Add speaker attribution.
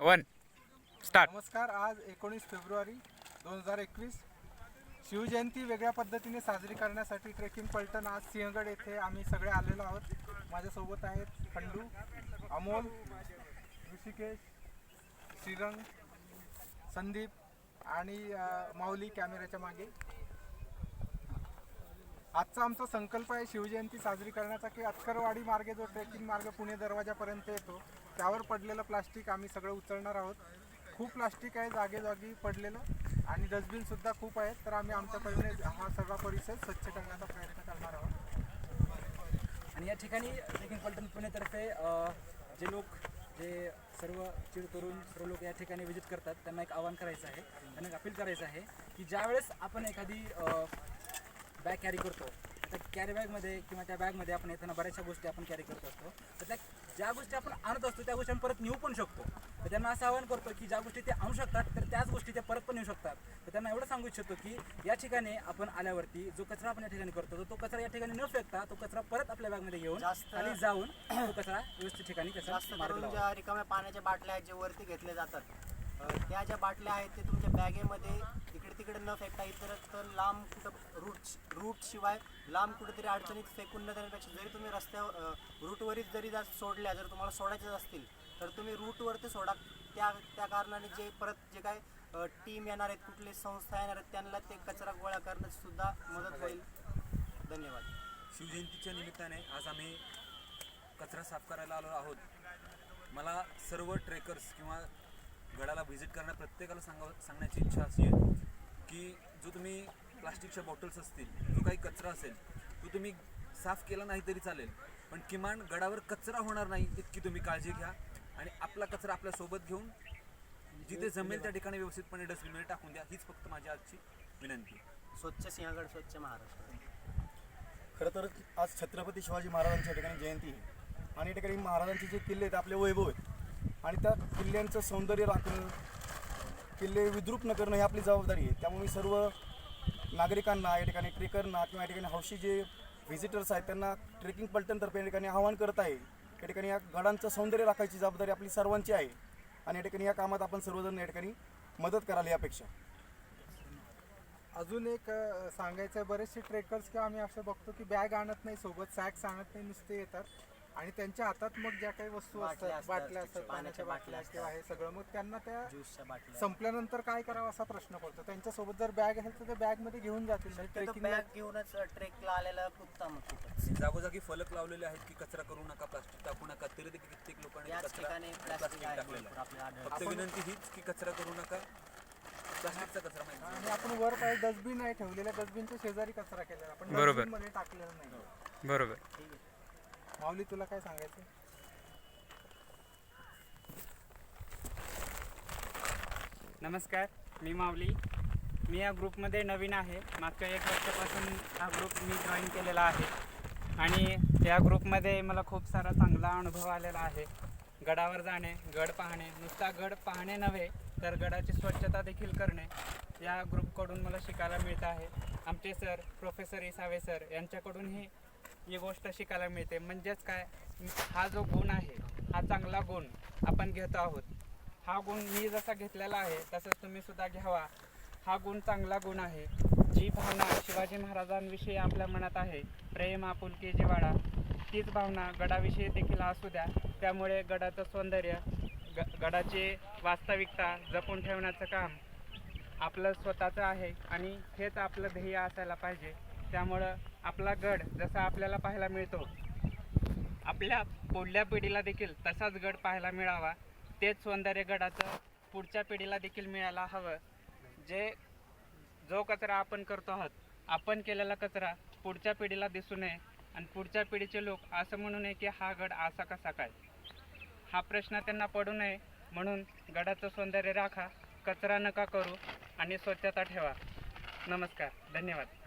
Speaker 1: One start
Speaker 2: नमस्कार आज एकोणीस फेब्रुवारी दोन हजार एकवीस. शिवजयंती वेगळ्या पद्धतीने साजरी करण्यासाठी ट्रेकिंग पलटण आज सिंहगड येथे आम्ही सगळे आलेलो आहोत. माझ्यासोबत आहेत खंडू अमोल ऋषिकेश श्रीरंग संदीप आणि अ, माऊली कॅमेऱ्याच्या मागे. आजचा आमचा संकल्प आहे शिवजयंती साजरी करण्याचा की अत्करवाडी मार्गे जो ट्रेकिंग मार्ग पुणे दरवाजापर्यंत येतो त्यावर पडलेलं प्लास्टिक आम्ही सगळं उचलणार आहोत. खूप प्लास्टिक आहे जागेजागी पडलेलं आणि डस्टबिन सुद्धा खूप आहेत. तर आम्ही आमच्या परीने हा सगळा परिसर स्वच्छ करण्याचा प्रयत्न करणार आहोत.
Speaker 3: आणि या ठिकाणी ट्रेकिंग पलटण पुणेतर्फे जे लोक जे सर्व चिर तरुण सर्व लोक या ठिकाणी व्हिजिट करतात त्यांना एक आवाहन करायचं आहे त्यांना एक अपील करायचं आहे की ज्यावेळेस आपण एखादी बॅग कॅरी करतो. त्या कॅरी बॅगमध्ये किंवा त्या बॅगमध्ये आपण येताना बऱ्याचशा गोष्टी आपण कॅरी करत असतो. तर त्या ज्या गोष्टी आपण आणत असतो त्या गोष्टी आपण परत नेऊ पण शकतो. तर त्यांना असं आवाहन करतो की ज्या गोष्टी ते आणू शकतात तर त्याच गोष्टी ते परत पण नेऊ शकतात. तर त्यांना एवढं सांगू इच्छितो की या ठिकाणी आपण आल्यावरती जो कचरा आपण या ठिकाणी करतो तर तो कचरा या ठिकाणी न फेकता तो कचरा परत आपल्या बॅगमध्ये घेऊन खाली जाऊन तो कचरा व्यवस्थित ठिकाणी कचरा
Speaker 4: रिकाम्या पाण्याच्या बाटल्या जे वरती घेतले जातात त्या ज्या बाटल्या आहेत ते तुमच्या बॅगेमध्ये इकडे तिकडे न फेकता इतर तर लांब कुठं रूट रूट शिवाय लांब कुठेतरी अडचणीत फेकून न देण्यापेक्षा जरी तुम्ही रस्त्यावर रूटवरीच जरी जा सोडल्या जर तुम्हाला सोडायच्याच असतील तर तुम्ही रूटवरती सोडा. त्या त्या कारणाने जे परत जे काय टीम येणार आहेत कुठली संस्था येणार आहेत त्यांना ते कचरा गोळा करण्यात सुद्धा मदत होईल. धन्यवाद.
Speaker 5: शिवजयंतीच्या निमित्ताने आज आम्ही कचरा साफ करायला आलो आहोत. मला सर्व ट्रेकर्स किंवा गडाला व्हिजिट करणाऱ्या प्रत्येकाला सांगा सांगण्याची इच्छा अशी आहे की जो तुम्ही प्लास्टिकच्या बॉटल्स असतील जो काही कचरा असेल तो तुम्ही साफ केला नाही तरी चालेल. पण किमान गडावर कचरा होणार नाही इतकी तुम्ही काळजी घ्या आणि आपला कचरा आपल्यासोबत घेऊन जिथे जमेल त्या ठिकाणी व्यवस्थितपणे डस्टबिनमध्ये टाकून द्या. हीच फक्त माझी आजची विनंती. आहे.
Speaker 4: स्वच्छ सिंहगड स्वच्छ महाराष्ट्र.
Speaker 6: खरं तर आज छत्रपती शिवाजी महाराजांच्या ठिकाणी जयंती आहे. आणि या ठिकाणी महाराजांचे जे किल्ले आहेत आपले वैभव आहेत आणि त्या किल्ल्यांचं सौंदर्य राखणं किल्ले विद्रूप न करणं ही आपली जबाबदारी आहे. त्यामुळे मी सर्व नागरिकांना या ठिकाणी ट्रेकरना किंवा या ठिकाणी हौशी जे व्हिजिटर्स आहेत त्यांना ट्रेकिंग पलटणतर्फे या ठिकाणी आवाहन करत आहे. या ठिकाणी या गडांचं सौंदर्य राखायची जबाबदारी आपली सर्वांची आहे. आणि या ठिकाणी या कामात आपण सर्वजण या ठिकाणी मदत कराल यापेक्षा.
Speaker 2: अजून एक सांगायचं आहे बरेचसे ट्रेकर्स किंवा आम्ही असं बघतो की बॅग आणत नाही सोबत सॅक्स आणत नाही नुसते येतात. आणि त्यांच्या हातात मग ज्या काही वस्तू
Speaker 4: बाटल्या
Speaker 2: असतात
Speaker 4: असतात,
Speaker 2: बाटल्या असतात पाण्याच्या
Speaker 4: पाण्याच्या
Speaker 2: बाटल्या
Speaker 4: बाटल्या
Speaker 2: किंवा हे सगळं मग त्यांना त्या
Speaker 4: ज्यूसच्या बाटल्या.
Speaker 2: संपल्यानंतर काय करावं असा प्रश्न पडतो. त्यांच्यासोबत जर बॅग असेल तर ते बॅगमध्ये घेऊन जातील. म्हणजे
Speaker 4: बॅग घेऊनच ट्रेकला आलेला उत्तम खूपच
Speaker 5: जागोजागी फलक लावलेले आहेत की कचरा करू नका प्लास्टिक टाकू नका. तरी देखील कित्येक लोकांनी
Speaker 4: याच
Speaker 5: कचरा
Speaker 4: ठिकाणी
Speaker 5: आणि
Speaker 4: प्लास्टिक
Speaker 5: प्लास्टिक
Speaker 4: आहे
Speaker 5: टाकलेलं
Speaker 4: भरपूर
Speaker 5: आहे.
Speaker 4: आपल्याला आढळतं.
Speaker 5: फक्त विनंती हीच की कचरा करू नका. प्लास्टिकचा कचरा माहिती
Speaker 2: आणि आपण वर काय डस्टबिन आहे ठेवलेल्या डस्टबिनच्या शेजारी कचरा केलेला आपण
Speaker 1: बरोबर.
Speaker 2: डस्टबिनमध्ये टाकलेला नाही.
Speaker 1: बरोबर.
Speaker 2: माऊली तुला काय सांगायचं
Speaker 7: नमस्कार मी माऊली. मी या ग्रुपमध्ये नवीन आहे. मागच्या एक वर्षापासून हा ग्रुप मी जॉईन केलेला आहे. आणि या ग्रुपमध्ये मला खूप सारा चांगला अनुभव आलेला आहे. गडावर जाणे गड पाहणे नुसता गड पाहणे नव्हे तर गडाची स्वच्छता देखील करणे या ग्रुपकडून मला शिकायला मिळत आहे. आमचे सर प्रोफेसर इसावे सर यांच्याकडूनही ही गोष्ट शिकायला मिळते. म्हणजेच काय? हा जो गुण आहे हा चांगला गुण आपण घेतो आहोत. हा गुण मी जसा घेतलेला आहे तसंच तुम्ही सुद्धा घ्यावा. हा गुण चांगला गुण आहे. जी भावना शिवाजी महाराजांविषयी आपल्या मनात आहे प्रेम आपुलकी जिवाळा तीच भावना गडाविषयी देखील असू द्या. त्यामुळे गडाचं सौंदर्य ग गडाची वास्तविकता जपून ठेवण्याचं काम आपलं स्वतःचं आहे आणि हेच आपलं ध्येय असायला पाहिजे. त्यामुळं आपला गड जसा आपल्याला पाहायला मिळतो. आपल्या पुढल्या पिढीला देखील तसाच गड पाहायला मिळावा. तेच सौंदर्य गडाचं पुढच्या पिढीला देखील मिळायला हवं. जे जो कचरा आपण करतो आहोत आपण केलेला कचरा पुढच्या पिढीला दिसू नये आणि पुढच्या पिढीचे लोक असं म्हणू नये की हा गड असा कसा काय. हा प्रश्न त्यांना पडू नये. म्हणून गडाचं सौंदर्य राखा कचरा नका करू आणि स्वच्छता ठेवा. नमस्कार. धन्यवाद.